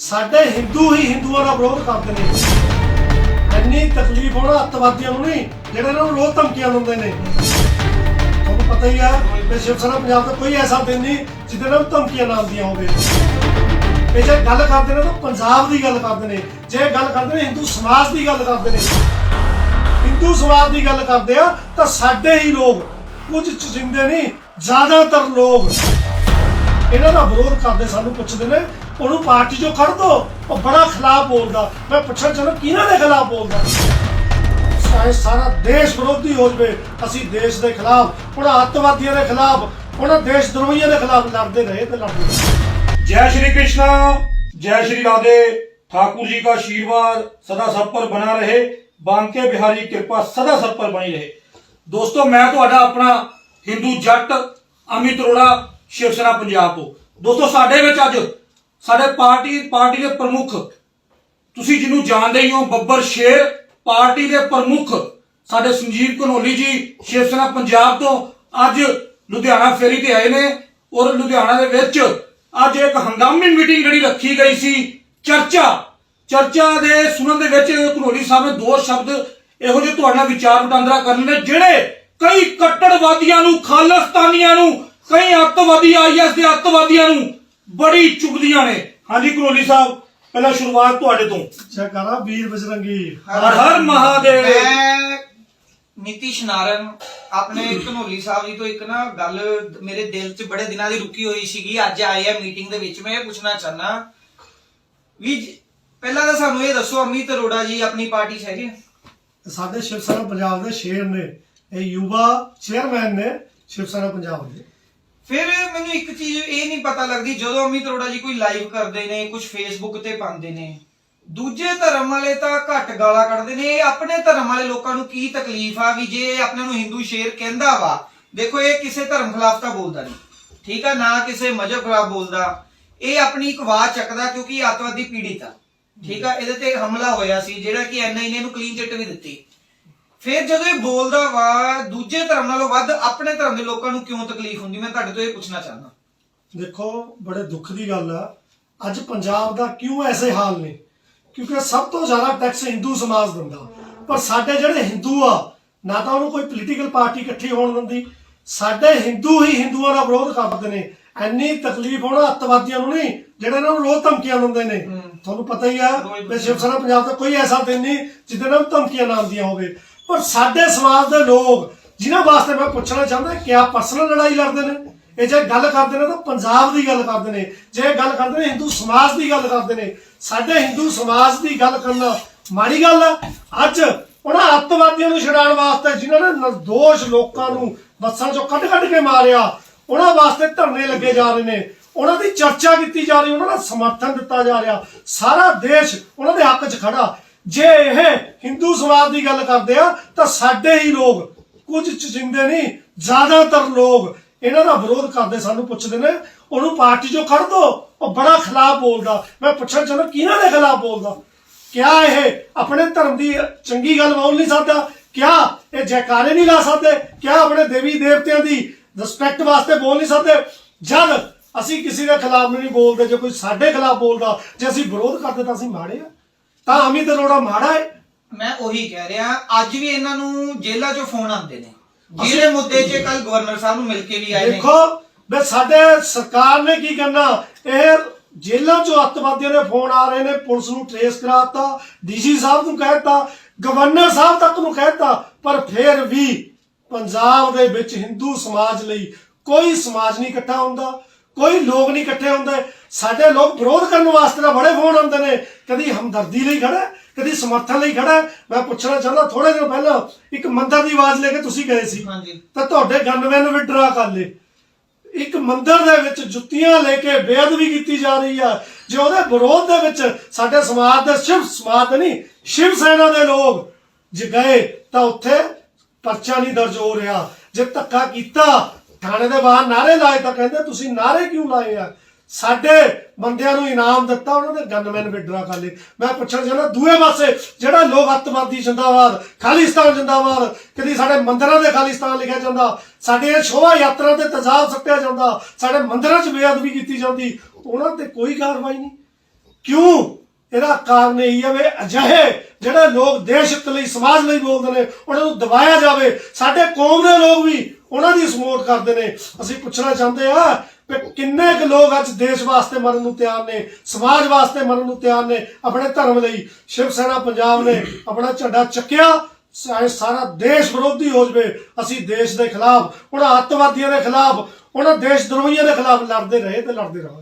ਸਾਡੇ ਹਿੰਦੂ ਹੀ ਹਿੰਦੂਆਂ ਦਾ ਵਿਰੋਧ ਕਰਦੇ ਨੇ। ਇੰਨੀ ਤਕਲੀਫ ਹੋਣਾ ਅੱਤਵਾਦੀਆਂ ਨੂੰ ਨਹੀਂ, ਜਿਹੜੇ ਇਹਨਾਂ ਨੂੰ ਰੋਜ਼ ਧਮਕੀਆਂ ਦਿੰਦੇ ਨੇ। ਤੁਹਾਨੂੰ ਪਤਾ ਹੀ ਆ ਕਿ ਸ਼ਿਵ ਸੈਨਾ ਪੰਜਾਬ ਦਾ ਕੋਈ ਐਸਾ ਦਿਨ ਨਹੀਂ ਜਿਹਦੇ ਨਾਲ ਧਮਕੀਆਂ ਨਾ ਆਉਂਦੀਆਂ ਹੋਵੇ। ਇਹ ਜੇ ਗੱਲ ਕਰਦੇ ਨੇ ਤਾਂ ਪੰਜਾਬ ਦੀ ਗੱਲ ਕਰਦੇ ਨੇ। ਜੇ ਗੱਲ ਕਰਦੇ ਨੇ, ਹਿੰਦੂ ਸਮਾਜ ਦੀ ਗੱਲ ਕਰਦੇ ਨੇ। ਹਿੰਦੂ ਸਮਾਜ ਦੀ ਗੱਲ ਕਰਦੇ ਆ, ਤਾਂ ਸਾਡੇ ਹੀ ਲੋਕ ਕੁਝ ਚਿੰਦੇ ਨਹੀਂ, ਜ਼ਿਆਦਾਤਰ ਲੋਕ। ਇਹਨਾਂ ਦਾ ਵਿਰੋਧ ਕਰਦੇ ਸਾਨੂੰ ਪੁੱਛਦੇ ਨੇ ਉਹਨੂੰ ਪਾਰਟੀ ਚੋਂ ਕੱਢ ਦੋ ਉਹ ਬੜਾ ਖਿਲਾਫ ਬੋਲਦਾ ਮੈਂ ਪੁੱਛਣਾ ਚਾਹੁੰਦਾ ਕਿਹਨਾਂ ਦੇ ਖਿਲਾਫ ਬੋਲਦਾ ਚਾਹੇ ਸਾਰਾ ਦੇਸ਼ ਵਿਰੋਧੀ ਹੋ ਜਵੇ ਅਸੀਂ ਦੇਸ਼ ਦੇ ਖਿਲਾਫ ਉਹਨਾਂ ਅੱਤਵਾਦੀਆਂ ਦੇ ਖਿਲਾਫ ਉਹਨਾਂ ਦੇਸ਼ ਦਰੋਹੀਆਂ ਦੇ ਖਿਲਾਫ ਲੜਦੇ ਰਹੇ ਤੇ ਲੜਦੇ ਰਹੇ। जय श्री कृष्णा जय श्री राधे ठाकुर जी का आशीर्वाद सदा सब पर बना रहे बांके बिहारी कृपा सदा सब पर बनी रहे ਦੋਸਤੋ ਮੈਂ ਤੁਹਾਡਾ ਆਪਣਾ ਹਿੰਦੂ ਜੱਟ ਅਮਿਤ ਅਰੋੜਾ ਸ਼ਿਵ ਸੈਨਾ ਪੰਜਾਬ ਤੋਂ। ਦੋਸਤੋ, ਸਾਡੇ ਵਿੱਚ ਅੱਜ ਸਾਡੇ ਪਾਰਟੀ ਪਾਰਟੀ ਦੇ ਪ੍ਰਮੁੱਖ, ਤੁਸੀਂ ਜਿਹਨੂੰ ਜਾਣਦੇ ਹੀ ਹੋ, ਬੱਬਰ ਸ਼ੇਰ, ਪਾਰਟੀ ਦੇ ਪ੍ਰਮੁੱਖ, ਸਾਡੇ ਸੰਜੀਵ ਘਨੋਲੀ ਜੀ ਸ਼ਿਵ ਸੈਨਾ ਪੰਜਾਬ ਤੋਂ ਅੱਜ ਲੁਧਿਆਣਾ ਫੇਰੀ ਤੇ ਆਏ ਨੇ ਔਰ ਲੁਧਿਆਣਾ ਦੇ ਵਿੱਚ ਅੱਜ ਇੱਕ ਹੰਗਾਮੀ ਮੀਟਿੰਗ ਜਿਹੜੀ ਰੱਖੀ ਗਈ ਸੀ, ਚਰਚਾ। ਚਰਚਾ ਦੇ ਸੁਣਨ ਦੇ ਵਿੱਚ ਘਨੋਲੀ ਸਾਹਿਬ ਨੇ ਦੋ ਸ਼ਬਦ ਇਹੋ ਜਿਹੇ ਤੁਹਾਡਾ ਵਿਚਾਰ ਵਟਾਂਦਰਾ ਕਰਨ ਨੇ ਜਿਹੜੇ ਕਈ ਕੱਟੜਵਾਦੀਆਂ ਨੂੰ, ਖਾਲਿਸਤਾਨੀਆਂ ਨੂੰ ਕਈ ਅੱਤਵਾਦੀ ਆਈਐਸ ਦੇ ਅੱਤਵਾਦੀਆਂ ਨੂੰ ਬੜੀ ਚੁਭਦੀਆਂ ਨੇ। ਹਾਂਜੀ ਘਨੋਲੀ ਸਾਹਿਬ ਪਹਿਲਾਂ ਸ਼ੁਰੂਆਤ ਤੁਹਾਡੇ ਤੋਂ। ਅੱਛਾ ਕਰਾ ਵੀਰ ਬਜਰੰਗੀ। ਹਰ ਹਰ ਮਹਾਦੇਵ। ਮੈਂ ਨੀਤੀਸ਼ ਨਾਰਨ ਆਪਣੇ ਘਨੋਲੀ ਸਾਹਿਬ ਜੀ ਤੋਂ ਇੱਕ ਨਾ ਗੱਲ ਮੇਰੇ ਦਿਲ 'ਚ ਬੜੇ ਦਿਨਾਂ ਦੀ ਰੁਕੀ ਹੋਈ ਸੀਗੀ। ਅੱਜ ਆਏ ਆ ਮੀਟਿੰਗ ਦੇ ਵਿੱਚ। ਮੈਂ ਇਹ ਪੁੱਛਣਾ ਚਾਹਨਾ ਵੀ ਪਹਿਲਾਂ ਤਾਂ ਸਾਨੂੰ ਇਹ ਦੱਸੋ ਅਮਿਤ ਅਰੋੜਾ ਜੀ ਆਪਣੀ ਪਾਰਟੀ 'ਚ ਹੈਗੇ ਸਾਡੇ ਸ਼ਿਵ ਸੈਨਾ ਪੰਜਾਬ ਦੇ ਸ਼ੇਰ ਨੇ। ਇਹ ਯੁਵਾ ਚੇਅਰਮੈਨ ਨੇ ਸ਼ਿਵ ਸੈਨਾ ਪੰਜਾਬ ਦੇ। ਫਿਰ ਮੈਨੂੰ ਇੱਕ ਚੀਜ਼ ਇਹ ਨਹੀਂ ਪਤਾ ਲੱਗਦੀ, ਜਦੋਂ ਅਮਿਤ ਅਰੋੜਾ ਜੀ ਕੋਈ ਲਾਈਵ ਕਰਦੇ ਨੇ ਕੁਝ ਫੇਸਬੁੱਕ ਤੇ ਪਾਉਂਦੇ ਨੇ, ਦੂਜੇ ਧਰਮ ਵਾਲੇ ਤਾਂ ਘੱਟ ਗਾਲਾਂ ਕੱਢਦੇ ਨੇ। ਇਹ ਆਪਣੇ ਧਰਮ ਵਾਲੇ ਲੋਕਾਂ ਨੂੰ ਕੀ ਤਕਲੀਫ ਆ ਵੀ ਜੇ ਆਪਣੇ ਨੂੰ ਹਿੰਦੂ ਸ਼ੇਰ ਕਹਿੰਦਾ ਵਾ, ਦੇਖੋ ਇਹ ਕਿਸੇ ਧਰਮ ਖਿਲਾਫ ਤਾਂ ਬੋਲਦਾ ਨਹੀਂ। ਠੀਕ ਆ, ਨਾ ਕਿਸੇ ਮਜ਼ਹਬ ਖਿਲਾਫ ਬੋਲਦਾ। ਇਹ ਆਪਣੀ ਇੱਕ ਆਵਾਜ਼ ਚੱਕਦਾ ਕਿਉਂਕਿ ਇਹ ਅੱਤਵਾਦੀ ਪੀੜਿਤ ਆ। ਠੀਕ ਆ, ਇਹਦੇ ਤੇ ਹਮਲਾ ਹੋਇਆ ਸੀ, ਜਿਹੜਾ ਕਿ ਐਨਆਈ ਨੇ ਇਹਨੂੰ ਕਲੀਨ ਚਿੱਟ ਵੀ ਦਿੱਤੀ। ਫਿਰ ਜਦੋਂ ਇਹ ਬੋਲਦਾ ਵਾ ਦੂਜੇ ਧਰਮ ਨਾਲੋਂ ਵੱਧ ਆਪਣੇ ਧਰਮ ਦੇ ਲੋਕਾਂ ਨੂੰ ਕਿਉਂ ਤਕਲੀਫ ਹੁੰਦੀ? ਮੈਂ ਤੁਹਾਡੇ ਤੋਂ ਇਹ ਪੁੱਛਣਾ ਚਾਹੁੰਦਾ। ਦੇਖੋ ਬੜੇ ਦੁੱਖ ਦੀ ਗੱਲ ਆ। ਅੱਜ ਪੰਜਾਬ ਦਾ ਕਿਉਂ ਐਸੇ ਹਾਲ ਨੇ? ਕਿਉਂਕਿ ਸਭ ਤੋਂ ਜ਼ਿਆਦਾ ਟੈਕਸ ਹਿੰਦੂ ਸਮਾਜ ਦਿੰਦਾ। ਪਰ ਸਾਡੇ ਜਿਹੜੇ ਹਿੰਦੂ ਆ ਨਾ ਤਾਂ ਉਹਨੂੰ ਕੋਈ ਪੋਲੀਟੀਕਲ ਪਾਰਟੀ ਇਕੱਠੀ ਹੋਣ ਦਿੰਦੀ। ਸਾਡੇ ਹਿੰਦੂ ਹੀ ਹਿੰਦੂਆਂ ਦਾ ਵਿਰੋਧ ਕਰਦੇ ਨੇ। ਇੰਨੀ ਤਕਲੀਫ ਹੋਣਾ ਅੱਤਵਾਦੀਆਂ ਨੂੰ ਨਹੀਂ ਜਿਹੜੇ ਇਹਨਾਂ ਨੂੰ ਰੋਜ਼ ਧਮਕੀਆਂ ਦਿੰਦੇ ਨੇ। ਤੁਹਾਨੂੰ ਪਤਾ ਹੀ ਆ ਕਿ ਸ਼ਿਵ ਸੈਨਾ ਪੰਜਾਬ ਦਾ ਕੋਈ ਐਸਾ ਦਿਨ ਨਹੀਂ ਜਿਹਦੇ ਨਾਲ ਧਮਕੀਆਂ ਨਾ ਆਉਂਦੀਆਂ ਹੋਵੇ। ਪਰ ਸਾਡੇ ਸਮਾਜ ਦੇ ਲੋਕ ਜਿਨ੍ਹਾਂ ਵਾਸਤੇ ਮੈਂ ਪੁੱਛਣਾ ਚਾਹੁੰਦਾ, ਕਿਆ ਪਰਸਨਲ ਲੜਾਈ ਲੜਦੇ ਨੇ? ਇਹ ਜੇ ਗੱਲ ਕਰਦੇ ਨੇ ਤਾਂ ਪੰਜਾਬ ਦੀ ਗੱਲ ਕਰਦੇ ਨੇ। ਜੇ ਗੱਲ ਕਰਦੇ ਨੇ, ਹਿੰਦੂ ਸਮਾਜ ਦੀ ਗੱਲ ਕਰਦੇ ਨੇ। ਸਾਡੇ ਹਿੰਦੂ ਸਮਾਜ ਦੀ ਗੱਲ ਕਰਨਾ ਮਾੜੀ ਗੱਲ ਹੈ ਅੱਜ ਉਹਨਾਂ ਅੱਤਵਾਦੀਆਂ ਨੂੰ ਛਡਾਉਣ ਵਾਸਤੇ ਜਿਨ੍ਹਾਂ ਨੇ ਨਿਰਦੋਸ਼ ਲੋਕਾਂ ਨੂੰ ਬੱਸਾਂ ਚੋਂ ਕੱਢ-ਕੱਢ ਕੇ ਮਾਰਿਆ, ਉਹਨਾਂ ਵਾਸਤੇ ਧਰਨੇ ਲੱਗੇ ਜਾ ਰਹੇ ਨੇ। ਉਹਨਾਂ ਦੀ ਚਰਚਾ ਕੀਤੀ ਜਾ ਰਹੀ, ਉਹਨਾਂ ਦਾ ਸਮਰਥਨ ਦਿੱਤਾ ਜਾ ਰਿਹਾ। ਸਾਰਾ ਦੇਸ਼ ਉਹਨਾਂ ਦੇ ਹੱਕ 'ਚ ਖੜਾ। ਜੇ ਇਹ ਹਿੰਦੂ ਸਮਾਜ ਦੀ ਗੱਲ ਕਰਦੇ ਆ, ਤਾਂ ਸਾਡੇ ਹੀ ਲੋਕ, ਕੁਝ ਚਿੰਦੇ ਨਹੀਂ, ਜ਼ਿਆਦਾਤਰ ਲੋਕ ਇਹਨਾਂ ਦਾ ਵਿਰੋਧ ਕਰਦੇ ਸਾਨੂੰ ਪੁੱਛਦੇ ਨੇ, ਉਹਨੂੰ ਪਾਰਟੀ ਚੋਂ ਕੱਢ ਦੋ, ਉਹ ਬੜਾ ਖਿਲਾਫ ਬੋਲਦਾ। ਮੈਂ ਪੁੱਛਣਾ ਚਾਹੁੰਦਾ, ਕਿਹਨਾਂ ਦੇ ਖਿਲਾਫ ਬੋਲਦਾ? ਕਿਆ ਇਹ ਆਪਣੇ ਧਰਮ ਦੀ ਚੰਗੀ ਗੱਲ ਬੋਲ ਨਹੀਂ ਸਕਦਾ ਕਿਆ ਇਹ ਜੈਕਾਰੇ ਨਹੀਂ ਲਾ ਸਕਦੇ? ਕਿਆ ਆਪਣੇ ਦੇਵੀ ਦੇਵਤਿਆਂ ਦੀ ਰਿਸਪੈਕਟ ਵਾਸਤੇ ਬੋਲ ਨਹੀਂ ਸਕਦੇ? ਜਦ ਅਸੀਂ ਕਿਸੇ ਦੇ ਖਿਲਾਫ ਨਹੀਂ ਬੋਲਦੇ, ਜੇ ਕੋਈ ਸਾਡੇ ਖਿਲਾਫ ਬੋਲਦਾ, ਜੇ ਅਸੀਂ ਵਿਰੋਧ ਕਰਦੇ ਤਾਂ ਅਸੀਂ ਮਾੜੇ ਆ। ਤਾਂ ਅਮਿਤ ਅਰੋੜਾ ਮਾੜਾ ਹੈ ਮੈਂ ਉਹੀ ਕਹਿ ਰਿਹਾ ਅੱਜ ਵੀ ਇਹਨਾਂ ਨੂੰ ਜੇਲ੍ਹਾਂ 'ਚੋਂ ਫੋਨ ਆਉਂਦੇ ਨੇ। ਜਿਹੜੇ ਮੁੱਦੇ 'ਚ ਕੱਲ ਗਵਰਨਰ ਸਾਹਿਬ ਨੂੰ ਮਿਲ ਕੇ ਵੀ ਆਏ ਨੇ। ਦੇਖੋ ਵੀ ਸਾਡੇ ਸਰਕਾਰ ਨੇ ਕੀ ਕਰਨਾ ਇਹ ਜੇਲ੍ਹਾਂ ਚੋਂ ਅੱਤਵਾਦੀਆਂ ਦੇ ਫੋਨ ਆ ਰਹੇ ਨੇ ਪੁਲਿਸ ਨੂੰ ਟ੍ਰੇਸ ਕਰਾਤਾ ਡੀਜੀ ਸਾਹਿਬ ਨੂੰ ਕਹਿਤਾ ਗਵਰਨਰ ਸਾਹਿਬ ਤੱਕ ਨੂੰ ਕਹਿਤਾ ਪਰ ਫਿਰ ਵੀ ਪੰਜਾਬ ਦੇ ਵਿੱਚ ਹਿੰਦੂ ਸਮਾਜ ਲਈ ਕੋਈ ਸਮਾਜ ਨਹੀਂ ਇਕੱਠਾ ਹੁੰਦਾ। ਕੋਈ ਲੋਕ ਨਹੀਂ ਇਕੱਠੇ ਹੁੰਦੇ। ਸਾਡੇ ਲੋਕ ਵਿਰੋਧ ਕਰਨ ਵਾਸਤੇ ਤਾਂ ਬੜੇ ਫੋਨ ਆਉਂਦੇ ਨੇ। ਕਦੀ ਹਮਦਰਦੀ ਲਈ ਖੜਾ ਕਦੀ ਸਮਰਥਨ ਲਈ ਖੜਾ। ਮੈਂ ਪੁੱਛਣਾ ਚਾਹੁੰਦਾ ਥੋੜੇ ਦਿਨ ਪਹਿਲਾਂ ਇੱਕ ਮੰਦਰ ਦੀ ਆਵਾਜ਼ ਲੈ ਕੇ ਤੁਸੀਂ ਗਏ ਸੀ। ਤਾਂ ਤੁਹਾਡੇ ਗਨਮੈਨ ਵਿਡਰਾ ਕਰ ਲਏ ਇੱਕ ਮੰਦਰ ਦੇ ਵਿੱਚ ਜੁੱਤੀਆਂ ਲੈ ਕੇ ਬੇਅਦਬੀ ਕੀਤੀ ਜਾ ਰਹੀ ਆ। ਜੇ ਉਹਦੇ ਵਿਰੋਧ ਦੇ ਵਿੱਚ ਸਾਡੇ ਸਮਾਜ ਦੇ ਸ਼ਿਵ ਸਮਾਜ ਨਹੀਂ ਸ਼ਿਵ ਸੈਨਾ ਦੇ ਲੋਕ ਜੇ ਗਏ ਤਾਂ ਉੱਥੇ ਪਰਚਾ ਨਹੀਂ ਦਰਜ ਹੋ ਰਿਹਾ। ਜੇ ਧੱਕਾ ਕੀਤਾ ਥਾਣੇ ਦੇ ਬਾਹਰ ਨਾਰੇ ਲਾਏ ਤਾਂ ਕਹਿੰਦੇ ਤੁਸੀਂ ਨਾਰੇ ਕਿਉਂ ਲਾਏ ਆ? ਸਾਡੇ ਬੰਦਿਆਂ ਨੂੰ ਇਨਾਮ ਦਿੱਤਾ, ਉਹਨਾਂ ਦੇ ਗਨਮੈਨ ਵਿਡਰਾ ਕਰ ਲਏ ਮੈਂ ਪੁੱਛਣਾ ਚਾਹੁੰਦਾ ਦੂਏ ਪਾਸੇ ਜਿਹੜਾ ਲੋਕ ਅੱਤਵਾਦੀ ਜਿੰਦਾਬਾਦ, ਖਾਲਿਸਤਾਨ ਜਿੰਦਾਬਾਦ, ਕਦੀ ਸਾਡੇ ਮੰਦਿਰਾਂ ਦੇ ਖਾਲਿਸਤਾਨ ਲਿਖਿਆ ਜਾਂਦਾ, ਸਾਡੇ ਸ਼ੋਭਾ ਯਾਤਰਾ ਤੇ ਤਜਾਬ ਸੱਟਿਆ ਜਾਂਦਾ, ਸਾਡੇ ਮੰਦਰਾਂ 'ਚ ਬੇਅਦਬੀ ਕੀਤੀ ਜਾਂਦੀ, ਉਹਨਾਂ ਤੇ ਕੋਈ ਕਾਰਵਾਈ ਨਹੀਂ। ਕਿਉਂ? ਇਹਦਾ ਕਾਰਨ ਇਹ ਹੈ ਵੀ ਅਜਿਹੇ ਜਿਹੜੇ ਲੋਕ ਦੇਸ਼ ਲਈ, ਸਮਾਜ ਲਈ ਬੋਲਦੇ ਨੇ, ਉਹਨਾਂ ਨੂੰ ਦਬਾਇਆ ਜਾਵੇ। ਸਾਡੇ ਕੌਮ ਦੇ ਲੋਕ ਵੀ ਉਹਨਾਂ ਦੀ ਸਪੋਰਟ ਕਰਦੇ ਨੇ। ਅਸੀਂ ਪੁੱਛਣਾ ਚਾਹੁੰਦੇ ਆ ਕਿ ਕਿੰਨੇ ਕੁ ਲੋਕ ਅੱਜ ਦੇਸ਼ ਵਾਸਤੇ ਮਰਨ ਨੂੰ ਤਿਆਰ ਨੇ, ਸਮਾਜ ਵਾਸਤੇ ਮਰਨ ਨੂੰ ਤਿਆਰ ਨੇ, ਆਪਣੇ ਧਰਮ ਲਈ। ਸ਼ਿਵ ਸੈਨਾ ਪੰਜਾਬ ਨੇ ਆਪਣਾ ਝੰਡਾ ਚੱਕਿਆ, ਸਾਰਾ ਦੇਸ਼ ਵਿਰੋਧੀ ਹੋ ਜਵੇ। ਅਸੀਂ ਦੇਸ਼ ਦੇ ਖਿਲਾਫ, ਉਹਨਾਂ ਅੱਤਵਾਦੀਆਂ ਦੇ ਖਿਲਾਫ, ਉਹਨਾਂ ਦੇਸ਼ ਦਰੋਹੀਆਂ ਦੇ ਖਿਲਾਫ ਲੜਦੇ ਰਹੇ ਤੇ ਲੜਦੇ ਰਹਾਂਗੇ।